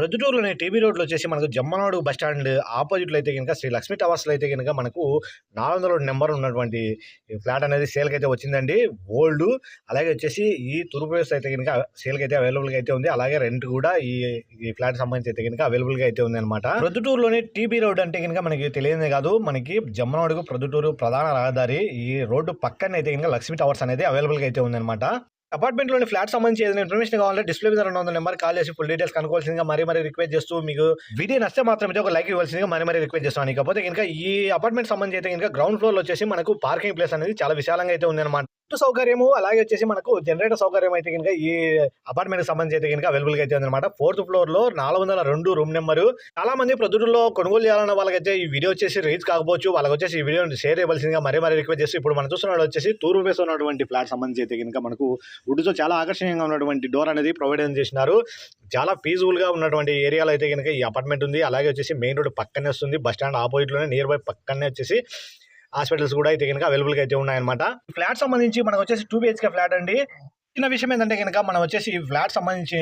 రొద్దుటూరులోనే TB రోడ్లో వచ్చేసి మనకు జమ్మనాడు బస్ స్టాండ్ ఆపోజిట్లో అయితే కనుక శ్రీ లక్ష్మీ టవర్స్లో అయితే కనుక మనకు నాలుగు వందల నెంబర్ ఉన్నటువంటి ఈ ఫ్లాట్ అనేది సేల్కి అయితే వచ్చిందండి. ఓల్డ్. అలాగే వచ్చేసి ఈ తూర్పు వేస్ట్ అయితే కనుక సేల్కి అయితే అవైలబుల్గా అయితే ఉంది. అలాగే రెంట్ కూడా ఈ ఈ ఫ్లాట్ సంబంధించి అయితే కనుక అవైలబుల్గా అయితే ఉంది అనమాట ప్రొద్దుటూరులోని టీబీ రోడ్ అంటే కనుక మనకి తెలియదే కాదు. మనకి జమ్మనాడుకు ప్రొద్దుటూరు ప్రధాన రహదారి ఈ రోడ్డు పక్కన అయితే కనుక లక్ష్మీ టవర్స్ అనేది అవైలబుల్గా అయితే ఉందన్నమాట. అపార్ట్మెంట్లోని ఫ్లాట్ సంబంధించి ఏదైనా ఇన్ఫర్మేషన్ కావాలంటే డిస్ప్లే మీద రెండు వందల నెంబర్ కాల్ చేసి ఫుల్ డీటెయిల్స్ కనుకోవాల్సిందిగా మరీ మరీ రిక్వెస్ట్ చేస్తూ మీకు వీడియో నచ్చితే మాత్రం ఒక లైక్ ఇవ్వాల్సిందిగా మరీ మరీ రిక్వెస్ట్ చేస్తాను. ఇకపోతే ఇంకా ఈ అపార్ట్మెంట్ సంబంధించి అయితే ఇంకా గ్రౌండ్ ఫ్లోర్లో వచ్చేసి మనకు పార్కింగ్ ప్లేస్ అనేది చాలా విశాలంగా అయితే ఉందన్నమాట. లిఫ్ట్ సౌకర్యము అలాగే వచ్చేసి మనకు జనరేటర్ సౌకర్యం అయితే కనుక ఈ అపార్ట్మెంట్ సంబంధించి అయితే కనుక అవైలబుల్గా అయితే ఉందన్నమాట. ఫోర్త్ ఫ్లోర్లో నాలుగు వందల రెండు రూమ్ నెంబర్ చాలా మంది ప్రొద్దుటూరులో కొనుగోలు చేయాలన్న వాళ్ళకైతే ఈ వీడియో వచ్చేసి రీచ్ కాకపోవచ్చు. వాళ్ళకి వచ్చేసి ఈ వీడియో షేర్ చేయవలసిందిగా మరీ మరీ రిక్వెస్ట్ చేసి ఇప్పుడు మనం చూస్తున్నాడు వచ్చేసి తూర్పు ఫేస్ ఉన్నటువంటి ఫ్లాట్ సంబంధించి అయితే కనుక మనకు వుడ్తో చాలా ఆకర్షణీయంగా ఉన్నటువంటి డోర్ అనేది ప్రొవైడ్ చేసినారు. చాలా పీస్ఫుల్గా ఉన్నటువంటి ఏరియాలో అయితే కనుక ఈ అపార్ట్మెంట్ ఉంది. అలాగే వచ్చేసి మెయిన్ రోడ్ పక్కనే వస్తుంది. బస్ స్టాండ్ ఆపోజిట్లోనే నియర్ బై పక్కనే వచ్చేసి హాస్పిటల్స్ కూడా అయితే కనుక అవైలబుల్గా అయితే ఉన్నాయన్నమాట. ఫ్లాట్ సంబంధించి మనకు వచ్చేసి టూ బిహెచ్కే ఫ్లాట్ అండి. చిన్న విషయం ఏంటంటే కనుక మనం వచ్చేసి ఈ ఫ్లాట్ సంబంధించి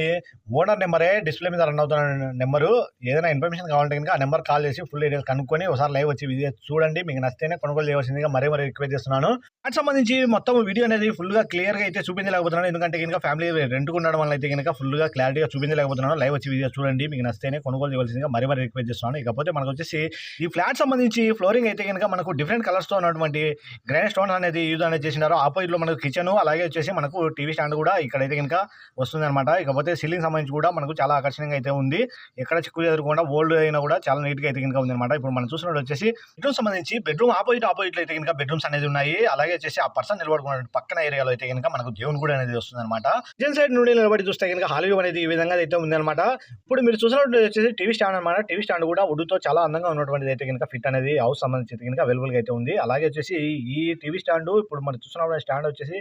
ఓనర్ నెంబరే డిస్ప్లే మీద రన్ అవుతున్న నెంబరు. ఏదైనా ఇన్ఫర్మేషన్ కావాలంటే కనుక ఆ నెంబర్ కాల్ చేసి ఫుల్ డీటెయిల్స్ కనుక్కొని ఒకసారి లైవ్ వచ్చి వీడియో చూడండి. మీకు నచ్చితేనే కొనుగోలు చేయవలసిందిగా మరీ మరీ రిక్వెస్ట్ చేస్తున్నాను. ఫ్లాట్ సంబంధించి మొత్తం వీడియో అనేది ఫుల్గా అయితే చూపించలేకపోతున్నాను. ఎందుకంటే కనుక ఫ్యామిలీ రెంట్ ఉండడం వల్ల అయితే కనుక ఫుల్గా క్లారిటీగా చూపించలేకపోతున్నాను. లైవ్ వచ్చి వీడియో చూడండి. మీకు నచ్చితేనే కొనుగోలు చేయవలసిందిగా మరీ మరీ రిక్వెస్ట్ చేస్తున్నాను. ఇకపోతే మనకు వచ్చేసి ఈ ఫ్లాట్ సంబంధించి ఫ్లోరింగ్ అయితే కనుక మనకు డిఫరెంట్ కలర్స్తో ఉన్నటువంటి గ్రానైట్ స్టోన్ అనేది యూజ్ అనేది చేసినారు. ఆపోజిట్లో మనకు కిచెన్ అలాగే వచ్చేసి మనకు టీవీ స్టాండ్ కూడా ఇక్కడైతే కనుక వస్తుంది అనమాట ఇకపోతే సీలింగ్ సంబంధించి కూడా మనకు చాలా ఆకర్షణీయంగా అయితే ఉంది. ఎక్కడ చిక్కు ఎదురుకుండా ఓల్డ్ అయినా కూడా చాలా నీట్గా అయితే కనుక ఉంది అనమాట ఇప్పుడు మనం చూసినట్టు వచ్చేసి బెడ్రూమ్ సంబంధించి బెడ్రూమ్ ఆపోజిట్ ఆపోజిట్ అయితే కనుక బెడ్రూమ్స్ అనేది ఉన్నాయి. అలాగే వచ్చేసి ఆ పర్సన్ నిలబడుకున్న పక్కన ఏరియాలో అయితే కనుక మనకు దేవుని కూడా అనేది వస్తుంది అనమాట కిచెన్ సైడ్ నుండి నిలబడి చూస్తే కనుక హాల్ వ్యూ అనేది ఈ విధంగా అయితే ఉంది అనమాట ఇప్పుడు మీరు చూసినట్టు వచ్చేసి టీవీ స్టాండ్ అనమాట టీవీ స్టాండ్ కూడా వుడ్తో చాలా అందంగా ఉన్నటువంటిది అయితే కనుక ఫిట్ అనేది హౌస్ సంబంధించి అయితే కనుక అవైలబుల్గా అయితే ఉంది. అలాగే వచ్చేసి ఈ టీవీ స్టాండ్ ఇప్పుడు మనం చూసినప్పుడు స్టాండ్ వచ్చేసి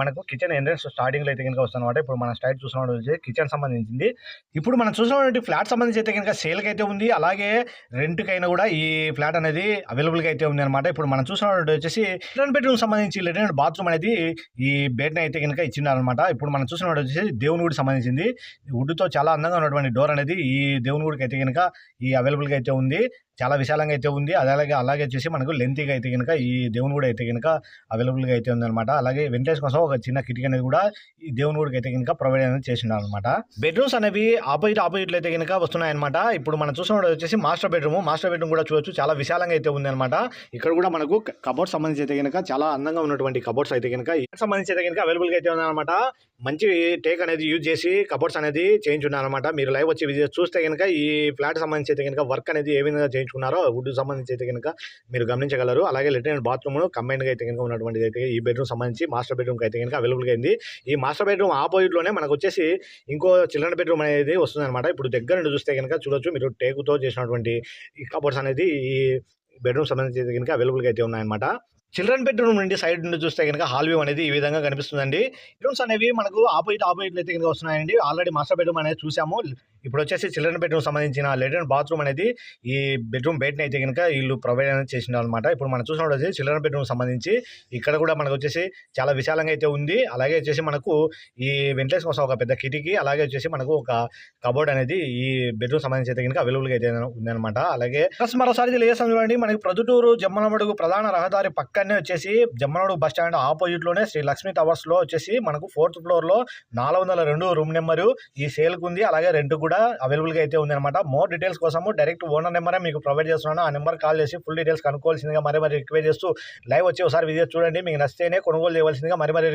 మనకు కిచెన్ ఎంట్రన్స్ స్టార్టింగ్లో అయితే కనుక వస్తున్నమాట. అనమాట ఇప్పుడు మన స్టైల్ చూసినప్పుడు వచ్చి కిచెన్ సంబంధించింది. ఇప్పుడు మనం చూసినటువంటి ఫ్లాట్ సంబంధించి అయితే కనుక సేల్కి అయితే ఉంది. అలాగే రెంట్కైనా అయినా కూడా ఈ ఫ్లాట్ అనేది అవైలబుల్గా అయితే ఉంది అనమాట ఇప్పుడు మనం చూసినటువంటి వచ్చేసి లెటర్న్ బెడ్రూమ్ సంబంధించి లెటర్న్ బాత్రూమ్ అనేది ఈ బెడ్ అయితే కనుక ఇచ్చినారనమాట ఇప్పుడు మనం చూసినప్పుడు వచ్చేసి దేవుని గుడికి సంబంధించింది. వుడ్తో చాలా అందంగా ఉన్నటువంటి డోర్ అనేది ఈ దేవుని గుడికి అయితే కనుక ఈ అవైలబుల్గా అయితే ఉంది. చాలా విశాలంగా అయితే ఉంది. అలాగే అలాగే వచ్చేసి మనకు లెంతీగా అయితే కనుక ఈ దేవుని కూడా అయితే కనుక అవైలబుల్గా అయితే ఉందన్నమాట. అలాగే వెంటిలేషన్ కోసం ఒక చిన్న కిటికీ అనేది కూడా ఈ దేవుని గుడికి అయితే కనుక ప్రొవైడ్ అనేది చేసిండారు అనమాట బెడ్రూమ్స్ అనేవి ఆపోజిట్ ఆపోజిట్లు అయితే కనుక వస్తున్నాయన్నమాట. ఇప్పుడు మనం చూసినప్పుడు వచ్చేసి మాస్టర్ బెడ్రూమ్ మాస్టర్ బెడ్రూమ్ కూడా చూడొచ్చు. చాలా విశాలంగా అయితే ఉంది అనమాట ఇక్కడ కూడా మనకు కబోర్డ్ సంబంధించి అయితే కనుక చాలా అందంగా ఉన్నటువంటి కబోర్డ్స్ అయితే కనుక సంబంధించి అయితే కనుక అవైలబుల్గా అయితే ఉందన్నమాట. మంచి టేక్ అనేది యూజ్ చేసి కబోర్డ్స్ అనేది చేయించున్నారనమాట మీరు లైవ్ వచ్చి విజిట్ చూస్తే కనుక ఈ ఫ్లాట్ సంబంధించి అయితే కనుక వర్క్ అనేది ఏ విధంగా చేయించుకున్నారో వుడ్ సంబంధించి అయితే కనుక మీరు గమనించగలరు. అలాగే లెట్రిన్ బాత్రూమ్ కంబైన్గా అయితే కనుక ఉన్నటువంటి అయితే ఈ బెడ్రూమ్ సంబంధించి మాస్టర్ బెడ్రూమ్ అయితే కనుక అవైలబుల్గా అయింది. ఈ మాస్టర్ బెడ్రూమ్ ఆపోజిట్లోనే మనకు వచ్చేసి ఇంకో చిల్డ్రన్ బెడ్రూమ్ అనేది వస్తుంది అనమాట ఇప్పుడు దగ్గర నుండి చూస్తే కనుక చూడొచ్చు మీరు టేకుతో చేసినటువంటి ఈ కబోర్డ్స్ అనేది ఈ బెడ్రూమ్ సంబంధించి అయితే కనుక అవైలబుల్గా అయితే ఉన్నాయన్నమాట. చిల్డ్రన్ బెడ్రూమ్ నుండి సైడ్ నుండి చూస్తే కనుక హాల్ వ్యూ అనేది ఈ విధంగా కనిపిస్తుందండి. రూమ్స్ అనేవి మనకు ఆపోజిట్ ఆపోజిట్లు అయితే కనుక వస్తున్నాయండి. ఆల్రెడీ మాస్టర్ బెడ్రూమ్ అనేది చూసాము. ఇప్పుడు వచ్చేసి చిల్డ్రన్ బెడ్రూమ్ సంబంధించిన లెటర్ బాత్రూమ్ అనేది ఈ బెడ్రూమ్ బెడ్ అయితే కనుక వీళ్ళు ప్రొవైడ్ అనేది చేసిన అనమాట ఇప్పుడు మనం చూసినప్పుడు వచ్చేసి చిల్డ్రన్ బెడ్రూమ్ సంబంధించి ఇక్కడ కూడా మనకు వచ్చేసి చాలా విశాలంగా అయితే ఉంది. అలాగే వచ్చేసి మనకు ఈ వెంటిలేషన్ కోసం ఒక పెద్ద కిటికీ అలాగే వచ్చేసి మనకు ఒక కబోర్డ్ అనేది ఈ బెడ్రూమ్ సంబంధించి అయితే కనుక అవైలబుల్గా అయితే ఉందన్నమాట. అలాగే ప్లస్ మరోసారి తెలియజేస్తాం చూడండి. మనకి ప్రొద్దుటూరు జమ్మలమడుగు ప్రధాన రహదారి పక్క పక్కనే వచ్చేసి జమ్మనోడు బస్ స్టాండ్ ఆపోజిట్లోనే శ్రీ లక్ష్మీ టవర్స్లో వచ్చేసి మనకు ఫోర్త్ ఫ్లోర్లో నాలుగు వందల రెండు రూమ్ నెంబరు ఈ సేల్కి ఉంది. అలాగే రెంట్ కూడా అవైలబుల్గా అయితే ఉంది అనమాట మోర్ డీటెయిల్స్ కోసము డైరెక్ట్ ఓనర్ నెంబరే మీకు ప్రొవైడ్ చేస్తున్నాను. ఆ నెంబర్ కాల్ చేసి ఫుల్ డీటెయిల్స్ కనుక్కోవాల్సిందిగా మరి మరి రిక్వెస్ట్ చేస్తూ లైవ్ వచ్చి ఒకసారి విజిట్ చూడండి. మీకు నచ్చితేనే కొనుగోలు చేయవలసిందిగా మరి మరి